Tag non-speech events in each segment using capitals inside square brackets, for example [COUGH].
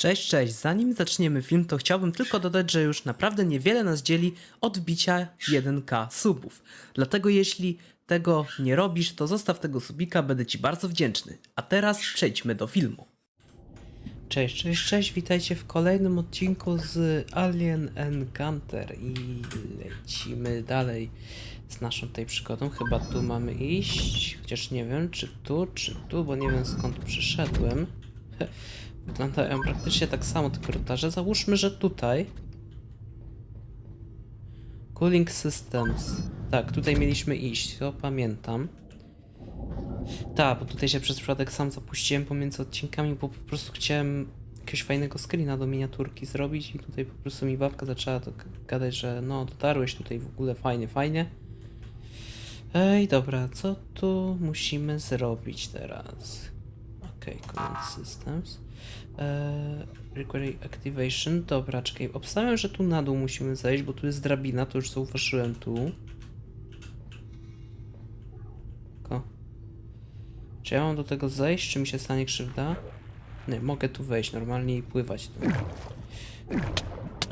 Cześć, cześć. Zanim zaczniemy film, to chciałbym tylko dodać, że już naprawdę niewiele nas dzieli od wbicia 1k subów. Dlatego jeśli tego nie robisz, to zostaw tego subika, będę Ci bardzo wdzięczny. A teraz przejdźmy do filmu. Cześć, cześć, cześć, witajcie w kolejnym odcinku z Alien Encounter i lecimy dalej z naszą tej przygodą. Chyba tu mamy iść, chociaż nie wiem czy tu, czy tu, bo nie wiem skąd przyszedłem. Wyglądają praktycznie tak samo te korytarze. Załóżmy, że tutaj. Cooling Systems. Tak, tutaj mieliśmy iść, to pamiętam. Tak, bo tutaj się przez przypadek sam zapuściłem pomiędzy odcinkami, bo po prostu chciałem jakiegoś fajnego screena do miniaturki zrobić i tutaj po prostu mi babka zaczęła gadać, że no dotarłeś tutaj w ogóle fajnie, fajnie. Ej, dobra, co tu musimy zrobić teraz? Okej, Command Systems. Eee, require Activation. Dobra, czekaj. Obstawiam, że tu na dół musimy zejść, bo tu jest drabina, to już zauważyłem tu. Ko. Czy ja mam do tego zejść, czy mi się stanie krzywda? Nie, mogę tu wejść normalnie i pływać tu.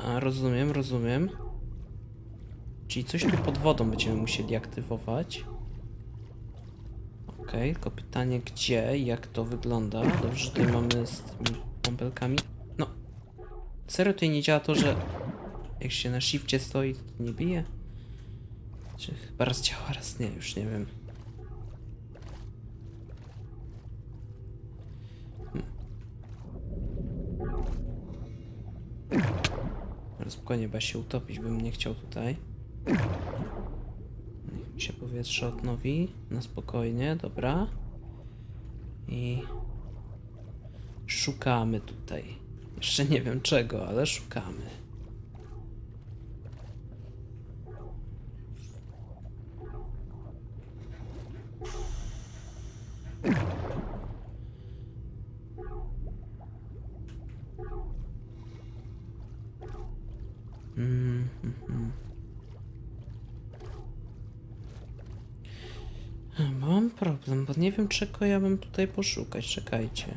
A, rozumiem, rozumiem. Czyli coś tu pod wodą będziemy musieli aktywować. Okej, tylko pytanie gdzie jak to wygląda. Dobrze, tutaj mamy z bąbelkami. No, serio tutaj nie działa to, że jak się na shifcie stoi, to nie bije? Czy chyba raz działa, raz nie, już nie wiem. Hmm. Spokojnie, ja się utopić bym nie chciał tutaj. Się powietrze odnowi. Na spokojnie, dobra. I szukamy tutaj. Jeszcze nie wiem czego, ale szukamy. Mm, mhm. Mam czego ja mam tutaj poszukać. Czekajcie.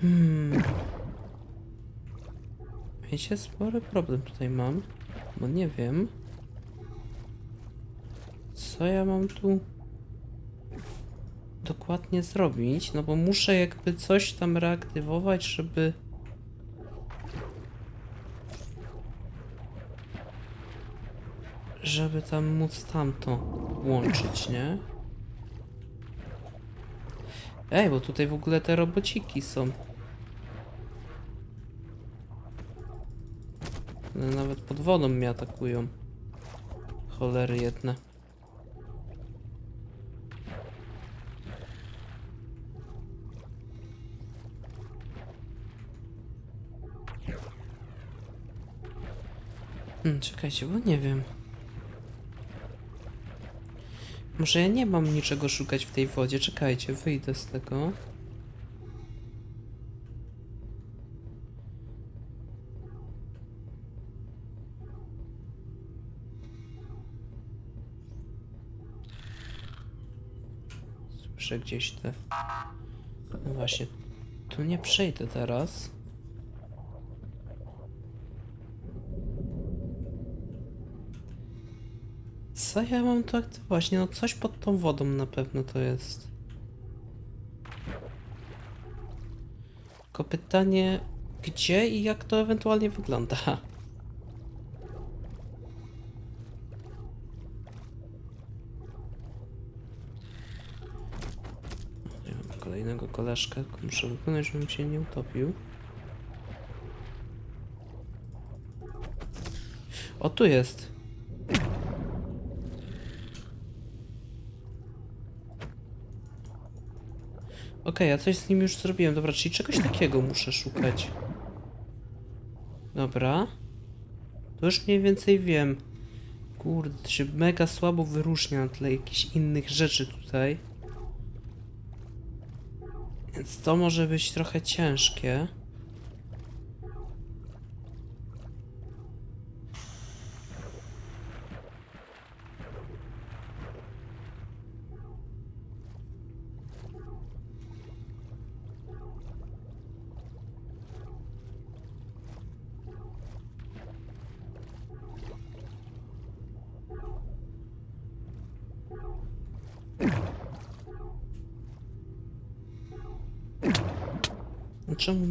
Hmm. Wiecie, spory problem tutaj mam, bo nie wiem. Co ja mam tu dokładnie zrobić? No bo muszę jakby coś tam reaktywować, żeby... Żeby tam móc tamto łączyć, nie? Ej, bo tutaj w ogóle te robociki są. One nawet pod wodą mnie atakują. Cholery jedne. Hmm, czekajcie, bo nie wiem. Może ja nie mam niczego szukać w tej wodzie. Czekajcie, wyjdę z tego. Słyszę gdzieś te... No właśnie, tu nie przejdę teraz. Co ja mam tu aktywować? Nie no, coś pod tą wodą na pewno to jest. Tylko pytanie, gdzie i jak to ewentualnie wygląda? Mam kolejnego koleżkę, muszę wykonać, żebym się nie utopił. O, tu jest. Okej, ja coś z nim już zrobiłem. Dobra, czyli czegoś takiego muszę szukać. Dobra. To już mniej więcej wiem. Kurde, to się mega słabo wyróżnia na tle jakichś innych rzeczy tutaj. Więc to może być trochę ciężkie.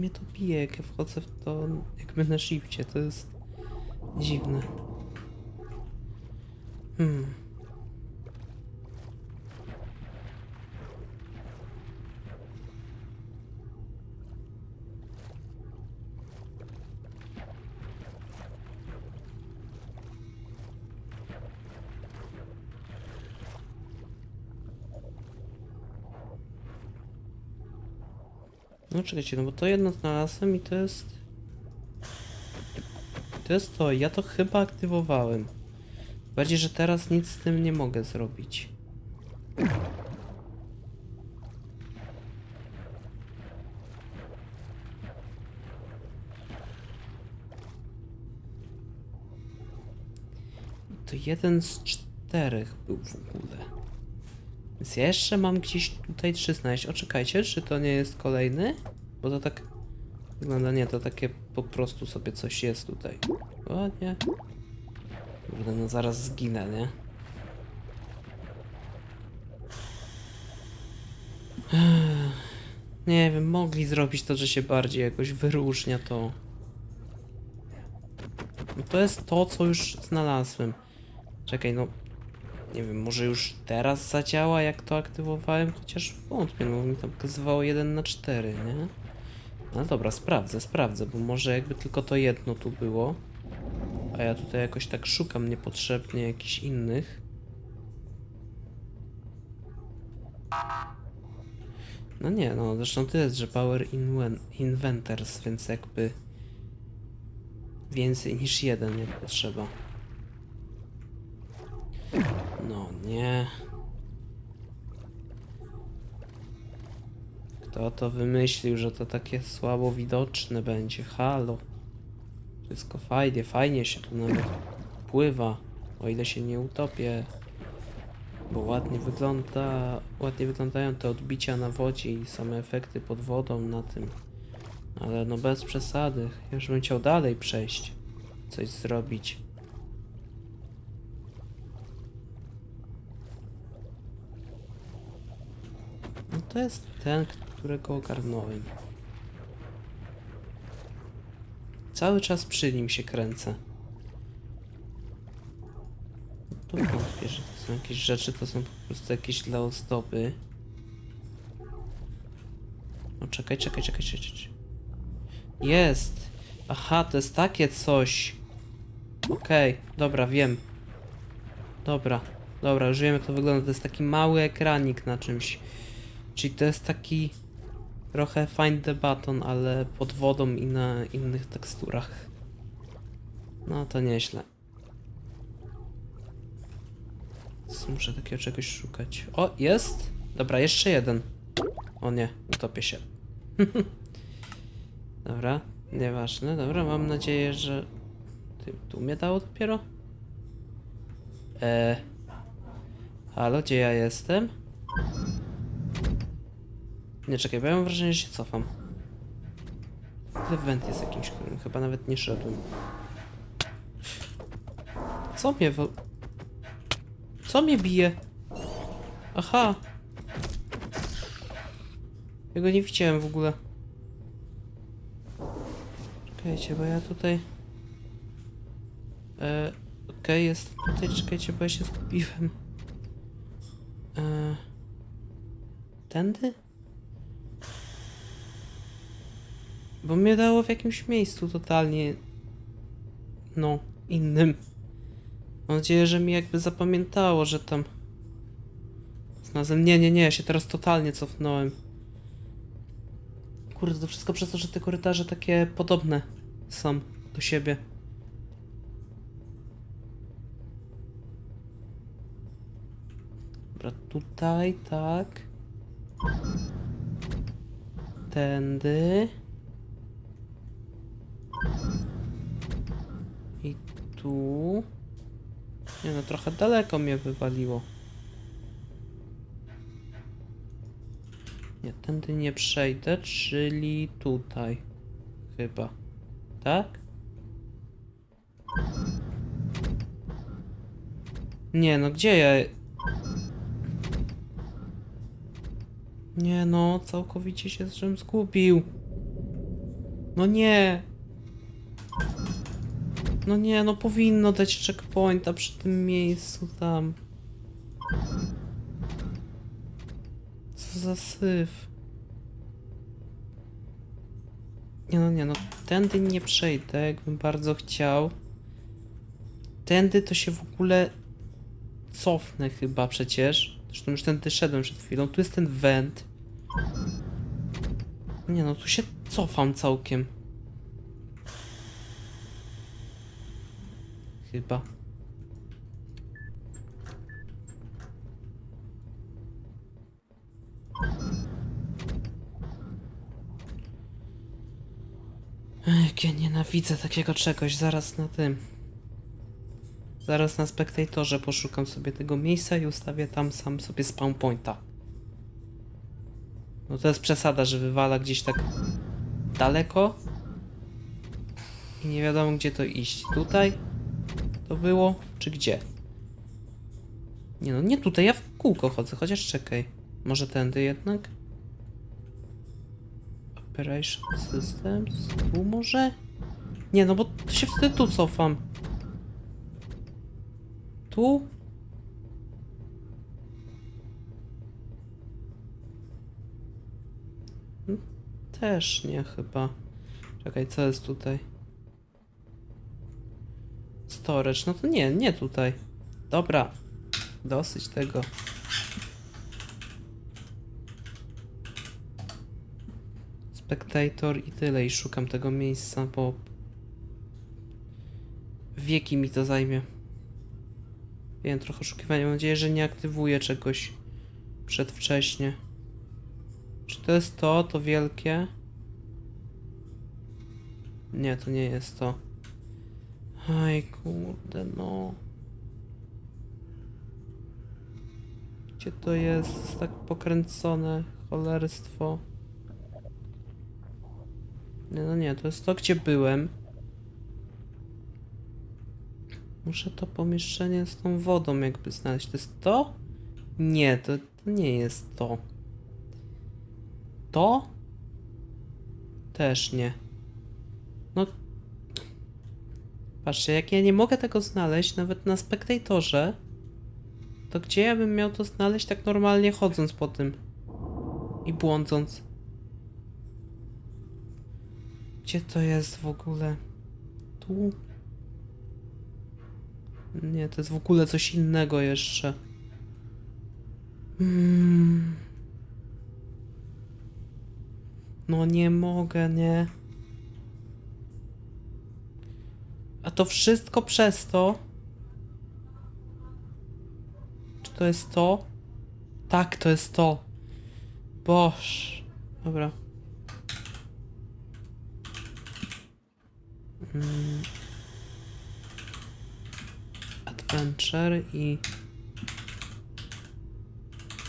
Mnie to bije, jak ja wchodzę w to jakby na shifcie, to jest dziwne. Hmm. No czekajcie, no bo to jedno znalazłem i to jest... To jest to, ja to chyba aktywowałem. Bardziej, że teraz nic z tym nie mogę zrobić. To jeden z czterech był w ogóle. Jeszcze mam gdzieś tutaj trzy znaleźć. O, czekajcie, czy to nie jest kolejny? Bo to tak wygląda, nie, to takie po prostu sobie coś jest tutaj. Ładnie. Kurde, no zaraz zginę, nie? [SIGHS] Nie wiem, mogli zrobić to, że się bardziej jakoś wyróżnia to. No to jest to, co już znalazłem. Czekaj, no nie wiem, może już teraz zadziała, jak to aktywowałem, chociaż wątpię, no mi tam pokazywało 1 na 4, nie? No dobra, sprawdzę, sprawdzę, bo może jakby tylko to jedno tu było, a ja tutaj jakoś tak szukam niepotrzebnie jakichś innych. No nie, no zresztą to jest, że Power Inven Inventors, więc jakby więcej niż jeden nie potrzeba. No nie. Kto to wymyślił, że to takie słabo widoczne będzie? Halo. Wszystko fajnie, fajnie się tu nawet pływa. O ile się nie utopię. Bo ładnie wygląda, ładnie wyglądają te odbicia na wodzie i same efekty pod wodą na tym. Ale no bez przesady. Już bym chciał dalej przejść. Coś zrobić. No to jest ten, którego ogarnąłem. Cały czas przy nim się kręcę. Tu wątpię, że to są jakieś rzeczy, to są po prostu jakieś dla ozdoby. No czekaj, czekaj, czekaj, czekaj. czekaj. Jest! Aha, to jest takie coś. Okej, dobra, wiem. Dobra, dobra, już wiem jak to wygląda. To jest taki mały ekranik na czymś. Czyli to jest taki trochę find the button, ale pod wodą i na innych teksturach. No to nieźle. Muszę takiego czegoś szukać. O, jest! Dobra, jeszcze jeden. O nie, utopię się. [LAUGHS] dobra, nieważne. Dobra, mam nadzieję, że... Ty, tu mnie dało dopiero? Eee... Halo, gdzie ja jestem? Nie, czekaj, bo ja mam wrażenie, że się cofam. Event jest jakimś, chyba nawet nie szedłem. Co mnie wo... Co mnie bije? Aha. Ja go nie widziałem w ogóle. Czekajcie, bo ja tutaj... E, Okej, jest tutaj, czekajcie, bo ja się zgubiłem. E, tędy? Bo mnie dało w jakimś miejscu totalnie. No, innym. Mam nadzieję, że mi jakby zapamiętało, że tam. Znalazłem. Nie, nie, nie, ja się teraz totalnie cofnąłem. Kurde, to wszystko przez to, że te korytarze takie podobne są do siebie. Dobra, tutaj, tak. Tędy. I tu. Nie no, trochę daleko mnie wywaliło. Nie, tędy nie przejdę, czyli tutaj. Chyba. Tak? Nie no, gdzie ja... Nie no, całkowicie się z czym zgubił. No nie. No nie, no powinno dać checkpointa przy tym miejscu tam. Co za syf. Nie no, nie no, tędy nie przejdę, jakbym bardzo chciał. Tędy to się w ogóle cofnę chyba przecież. Zresztą już tędy szedłem przed chwilą. Tu jest ten węd. Nie no, tu się cofam całkiem. Chyba. Jak ja nienawidzę takiego czegoś. Zaraz na tym. Zaraz na spektatorze poszukam sobie tego miejsca i ustawię tam sam sobie spawn pointa. No to jest przesada, że wywala gdzieś tak daleko i nie wiadomo gdzie to iść. Tutaj to było, czy gdzie? Nie no, nie tutaj, ja w kółko chodzę, chociaż czekaj. Może tędy jednak? Operation Systems? Tu może? Nie no, bo to się wtedy tu cofam. Tu? Hmm, Też nie chyba. Czekaj, co jest tutaj? Storage, no to nie, nie tutaj. Dobra, dosyć tego. Spectator i tyle, i szukam tego miejsca, bo wieki mi to zajmie. Wiem, trochę oszukiwania. Mam nadzieję, że nie aktywuję czegoś przedwcześnie. Czy to jest to, to wielkie? Nie, to nie jest to. Aj, kurde, no. Gdzie to jest? Tak pokręcone cholerstwo. Nie, no nie, to jest to, gdzie byłem. Muszę to pomieszczenie z tą wodą jakby znaleźć. To jest to? Nie, to, to nie jest to. To? Też nie. No. Patrzcie, jak ja nie mogę tego znaleźć nawet na spektatorze, to gdzie ja bym miał to znaleźć tak normalnie chodząc po tym i błądząc? Gdzie to jest w ogóle? Tu? Nie, to jest w ogóle coś innego jeszcze. Mm. No nie mogę, nie. To wszystko przez to. Czy to jest to? Tak, to jest to. Boż. Dobra. Mm. Adventure i...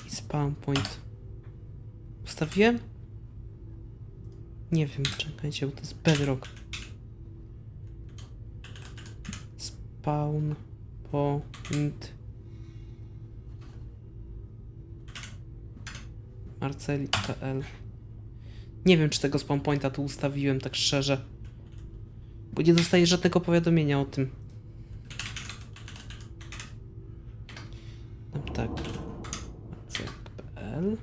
I spawn point. Ustawiłem? Nie wiem, czekajcie, bo to jest bedrock. Spawn point. Marceli.pl Nie wiem, czy tego spawn pointa tu ustawiłem, tak szczerze. Bo nie dostaję żadnego powiadomienia o tym. No tak. Marceli.pl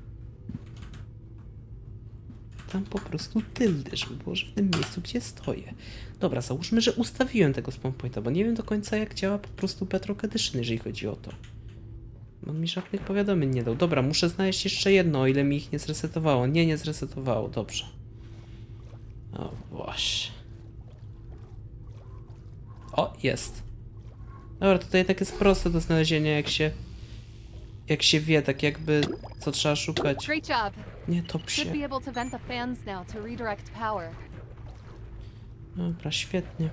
Tam po prostu tyldy, żeby było, że w tym miejscu, gdzie stoję. Dobra, załóżmy, że ustawiłem tego spawn pointa, bo nie wiem do końca jak działa po prostu Bedrock Edition, jeżeli chodzi o to. On mi żadnych powiadomień nie dał. Dobra, muszę znaleźć jeszcze jedno, o ile mi ich nie zresetowało. Nie, nie zresetowało, dobrze. O właśnie. O, jest. Dobra, tutaj tak jest proste do znalezienia, jak się... Jak się wie, tak jakby, co trzeba szukać. Great job. Nie top Should się. be able to vent the fans now to redirect power. Dobra, świetnie.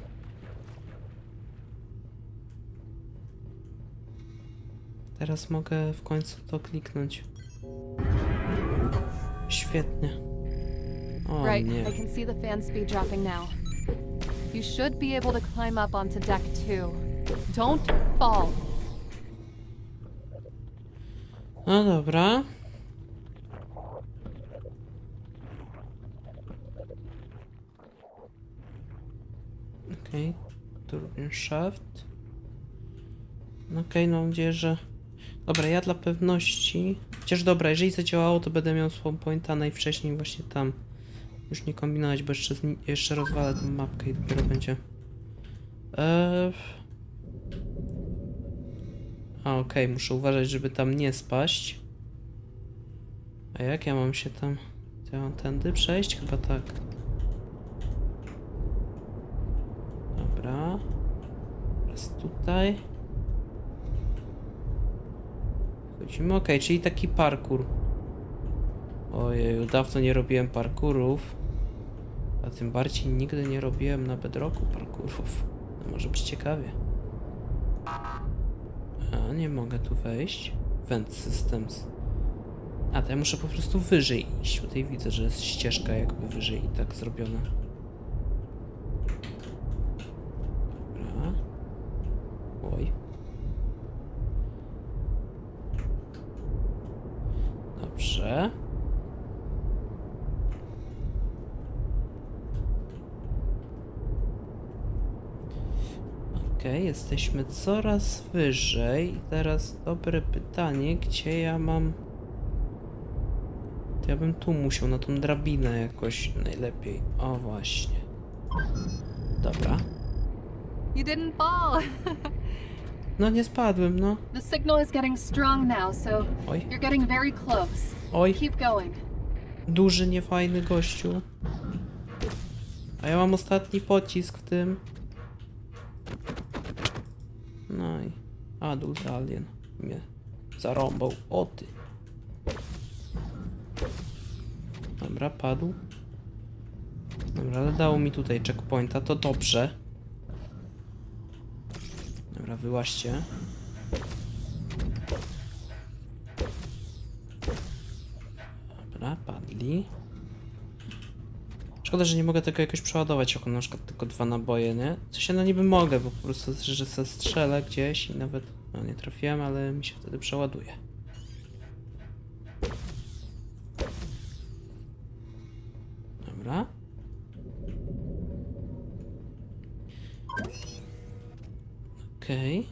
Teraz mogę w końcu to kliknąć. Świetnie. O right, nie. I can see the fan speed dropping now. You should be able to climb up onto deck two. Don't fall. No dobra. Okej, turbin shaft. No Okej, no mam nadzieję, że... Dobra, ja dla pewności... Chociaż dobra, jeżeli zadziałało, to będę miał spawn pointa najwcześniej właśnie tam. Już nie kombinować, bo jeszcze, jeszcze rozwalę tę mapkę i dopiero będzie... Eee... A, okej, muszę uważać, żeby tam nie spaść. A jak ja mam się tam... To ja mam tędy przejść? Chyba tak. Dobra. Teraz tutaj. Chodzimy, okej, czyli taki parkour. Ojej, dawno nie robiłem parkurów. A tym bardziej nigdy nie robiłem na bedrocku parkurów. No może być ciekawie. Nie mogę tu wejść. Vent Systems. A, to ja muszę po prostu wyżej iść. Tutaj widzę, że jest ścieżka jakby wyżej i tak zrobiona. Dobra. Oj. Dobrze. Okej, jesteśmy coraz wyżej. I teraz dobre pytanie, gdzie ja mam... To ja bym tu musiał, na tą drabinę jakoś najlepiej. O, właśnie. Dobra. You didn't fall. [LAUGHS] No nie spadłem, no. the signal is getting strong now, so Oj, you're getting very close. oj. Keep going. Duży, niefajny gościu. A ja mam ostatni pocisk w tym. No i adult alien mnie zarąbał. O ty. Dobra, padł. Dobra, dało mi tutaj checkpointa, to dobrze. Dobra, wyłaźcie. Dobra, padli. Szkoda, że nie mogę tego jakoś przeładować, jako na przykład tylko dwa naboje, nie? Co się no niby mogę, bo po prostu, że se strzelę gdzieś i nawet, no nie trafiłem, ale mi się wtedy przeładuje. Dobra. Okej.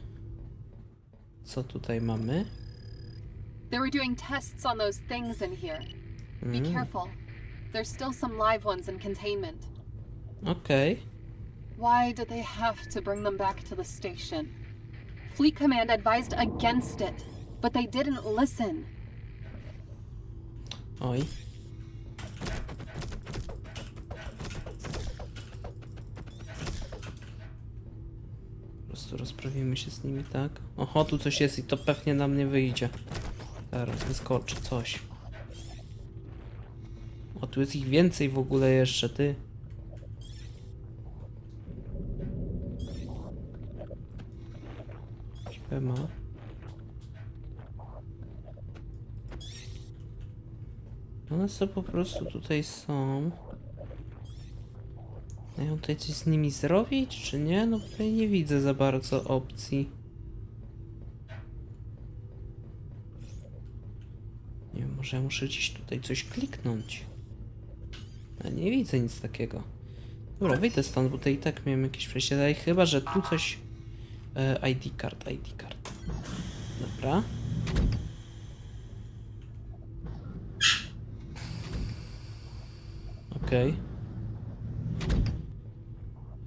Co tutaj mamy? They were doing tests on those things in here. Be Mm, careful. There's still some live ones in containment. Okej. Why did they have to bring them back to the station? Fleet Command advised against it, but they didn't listen. Oj. Po prostu rozprawimy się z nimi, tak? Oho, tu coś jest i to pewnie na mnie wyjdzie. Teraz wyskoczy coś. O, tu jest ich więcej w ogóle jeszcze, ty. Siema. One sobie po prostu tutaj są. Ja tutaj coś z nimi zrobić, czy nie? No tutaj nie widzę za bardzo opcji. Nie wiem, może ja muszę gdzieś tutaj coś kliknąć. Ja nie widzę nic takiego. Dobra, wyjdę stąd, bo tutaj i tak miałem jakieś przejście dalej, chyba że tu coś... E, ID card, ID card. Dobra. Okej.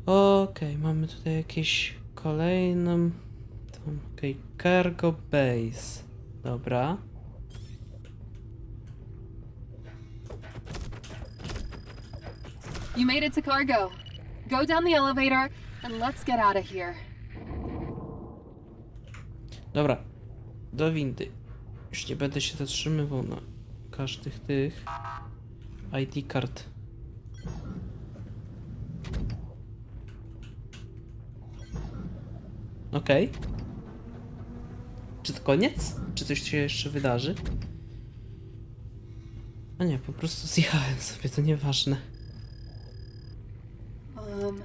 Okej, mamy tutaj jakieś kolejną... Okej, cargo base. Dobra. You made it to cargo. Go down the elevator and let's get out of here. Dobra. Do windy. Już nie będę się zatrzymywał na każdych tych ID kart. Okej. Czy to koniec? Czy coś się jeszcze wydarzy? A nie, po prostu zjechałem sobie, to nieważne. Um,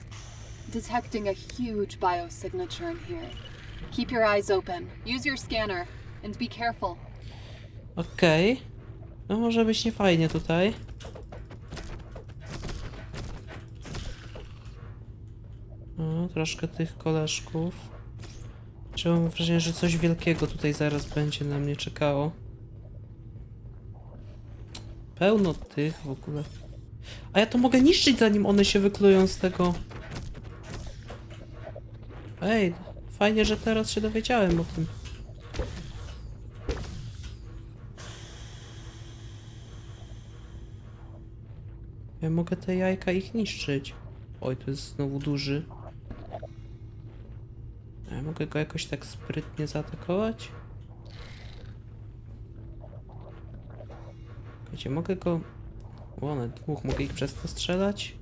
detecting a huge biosignature in here. Keep your eyes open. Use your scanner and be careful. Okej. No może być niefajnie tutaj. O, troszkę tych koleżków. Czy mam wrażenie, że coś wielkiego tutaj zaraz będzie na mnie czekało. Pełno tych w ogóle. A ja to mogę niszczyć zanim one się wyklują z tego. Ej, fajnie, że teraz się dowiedziałem o tym. Ja mogę te jajka ich niszczyć. Oj, to jest znowu duży. Ja mogę go jakoś tak sprytnie zaatakować? Gdzie mogę go... One dwóch, mogę ich przez to strzelać?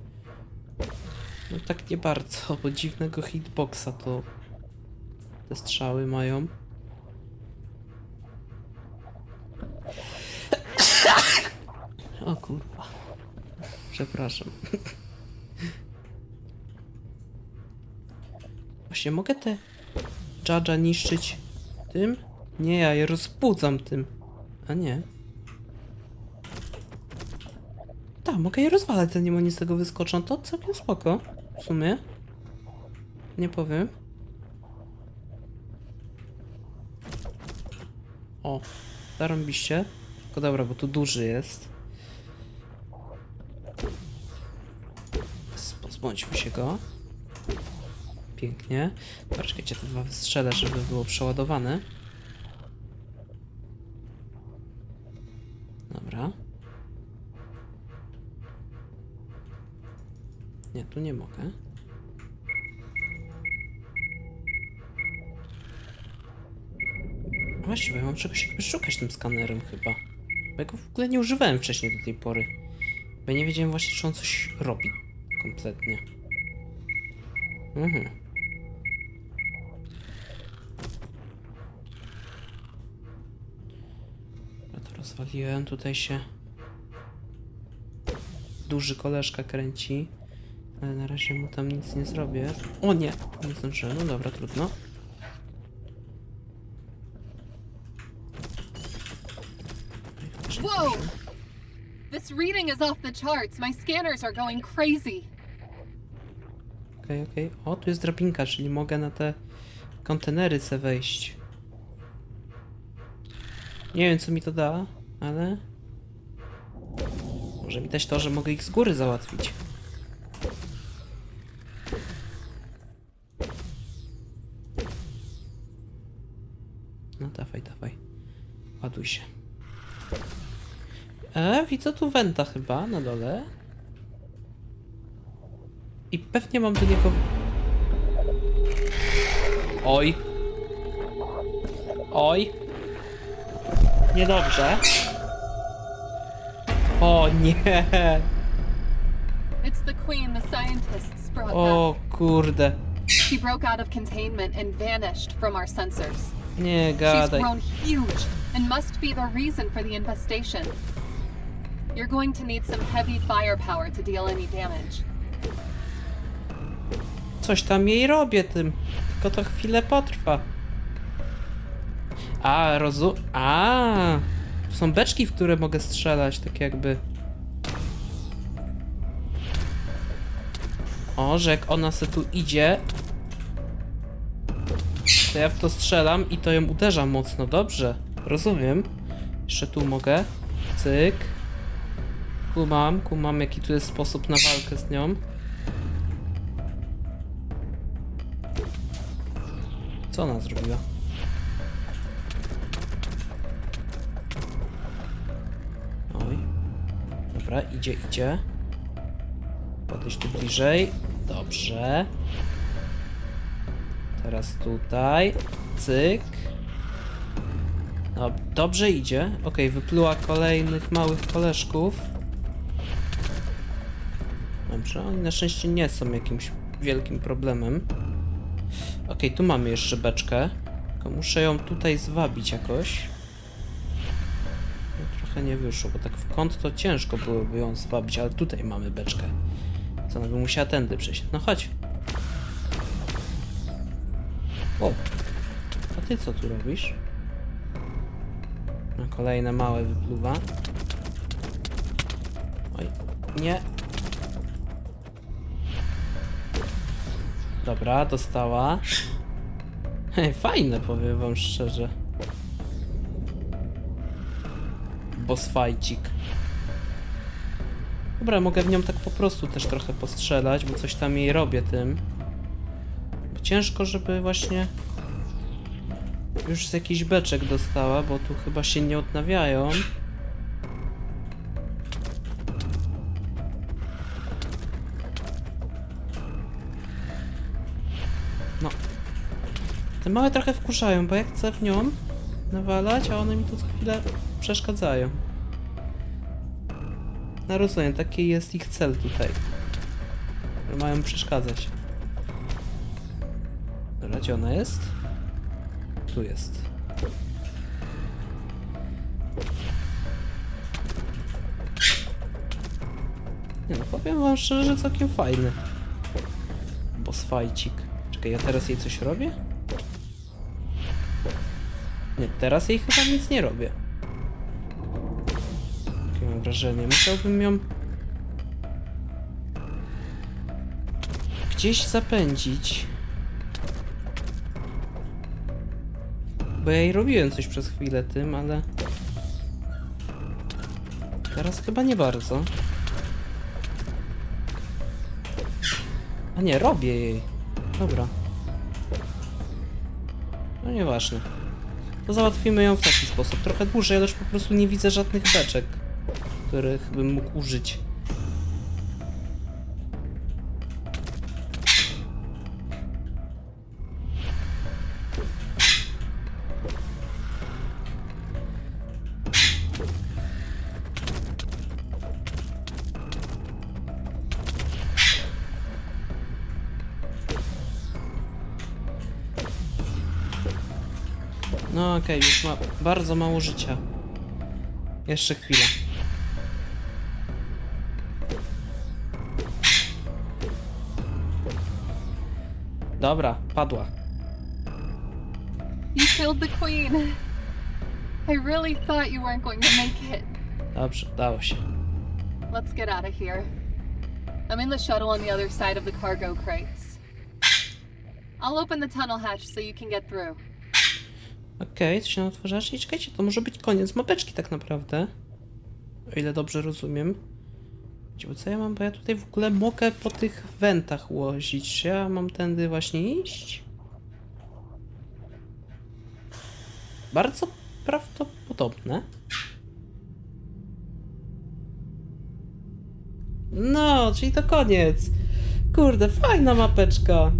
No tak nie bardzo, bo dziwnego hitboxa to te strzały mają. O kurwa. Przepraszam. Właśnie mogę te Jadża niszczyć tym? Nie, ja je rozbudzam tym. A nie. Mogę je rozwalać zanim oni z tego wyskoczą. To całkiem spoko. W sumie. Nie powiem. O, zarąbiście. Tylko dobra, bo tu duży jest. Pozbądźmy się go. Pięknie. Poczekajcie, te dwa wystrzelę, żeby było przeładowane. Dobra. Nie, tu nie mogę. Właściwie mam czegoś jakby szukać tym skanerem chyba. Bo ja go w ogóle nie używałem wcześniej do tej pory. Bo ja nie wiedziałem właśnie, czy on coś robi kompletnie. Mhm. Ja to rozwaliłem, tutaj się duży koleżka kręci, ale na razie mu tam nic nie zrobię. O nie, nie zdążyłem, no dobra, trudno. Whoa! This reading is off the charts. My scanners are going crazy. Okej, okej. O, tu jest drabinka, czyli mogę na te kontenery se wejść. Nie wiem, co mi to da, ale... Może mi dać to, że mogę ich z góry załatwić. Dawaj, dawaj. Ładuj się. E, widzę tu Wenta chyba na dole. I pewnie mam do niego. Oj. Oj. Niedobrze. O nie. It's the queen the scientists brought O back. kurde. She broke out of containment and vanished from our sensors. Nie She's gadaj. grown huge and must be the reason for the infestation. You're going to need some heavy firepower to deal any damage. Coś tam jej robię tym. Tylko to chwilę potrwa. A, rozu... A, tu są beczki, w które mogę strzelać, tak jakby. O, że jak ona se tu idzie, to ja w to strzelam i to ją uderza mocno. Dobrze, rozumiem. Jeszcze tu mogę. Cyk. Kumam, kumam, jaki tu jest sposób na walkę z nią. Co ona zrobiła? Oj. Dobra, idzie, idzie. Podejść tu bliżej. Dobrze. Teraz tutaj. Cyk. No, dobrze idzie. Okej, wypluła kolejnych małych koleżków. Dobrze, oni na szczęście nie są jakimś wielkim problemem. Okej, tu mamy jeszcze beczkę. Tylko muszę ją tutaj zwabić jakoś. No, trochę nie wyszło, bo tak w kąt to ciężko byłoby ją zwabić, ale tutaj mamy beczkę. Co ona by musiała tędy przejść. No chodź. O! A ty co tu robisz? No, kolejne małe wypluwa. Oj, nie. Dobra, dostała. Hej, fajne, powiem wam szczerze. Boss fajcik. Dobra, mogę w nią tak po prostu też trochę postrzelać, bo coś tam jej robię tym. Ciężko, żeby właśnie już z jakiś beczek dostała, bo tu chyba się nie odnawiają. No. Te małe trochę wkurzają, bo ja chcę w nią nawalać, a one mi tu co chwilę przeszkadzają. No rozumiem, taki jest ich cel tutaj. Mają przeszkadzać. Dobra, gdzie ona jest? Tu jest. Nie no, powiem wam szczerze, że całkiem fajny. Boss fajcik. Czekaj, ja teraz jej coś robię? Nie, teraz jej chyba nic nie robię. Takie mam wrażenie. Musiałbym ją... Gdzieś zapędzić. Bo ja jej robiłem coś przez chwilę tym, ale... Teraz chyba nie bardzo. A nie, robię jej. Dobra. No nieważne. To załatwimy ją w taki sposób. Trochę dłużej, ale już po prostu nie widzę żadnych beczek, których bym mógł użyć. Bardzo mało życia. Jeszcze chwila. Dobra, padła. You killed the queen. I really thought you weren't going to make it. Dobrze, udało się. Let's get out of here. I'm in the shuttle on the other side of the cargo crates. I'll open the tunnel hatch so you can get through. Okej, to się otworzysz i czekajcie, to może być koniec mapeczki tak naprawdę. O ile dobrze rozumiem. Bo co ja mam? Bo ja tutaj w ogóle mogę po tych wentach łozić. Ja mam tędy właśnie iść? Bardzo prawdopodobne. No, czyli to koniec. Kurde, fajna mapeczka.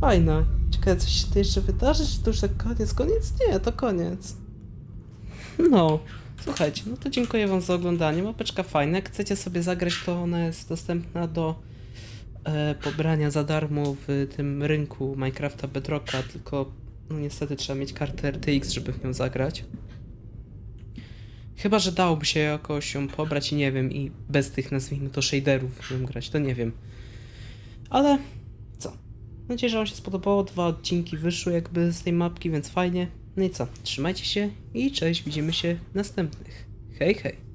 Fajna. Czekaj, coś się tu jeszcze wydarzy? Czy to już tak koniec? Koniec? Nie, to koniec. No, słuchajcie, no to dziękuję wam za oglądanie. Mapeczka fajna. Jak chcecie sobie zagrać, to ona jest dostępna do e, pobrania za darmo w tym rynku Minecrafta Bedrocka, tylko no niestety trzeba mieć kartę RTX, żeby w nią zagrać. Chyba, że dałoby się jakoś ją pobrać i nie wiem, i bez tych, nazwijmy to, shaderów w nią grać, to nie wiem. Ale? Mam nadzieję, że Wam się spodobało. Dwa odcinki wyszły jakby z tej mapki, więc fajnie. No i co? Trzymajcie się i cześć, widzimy się następnych. Hej, hej.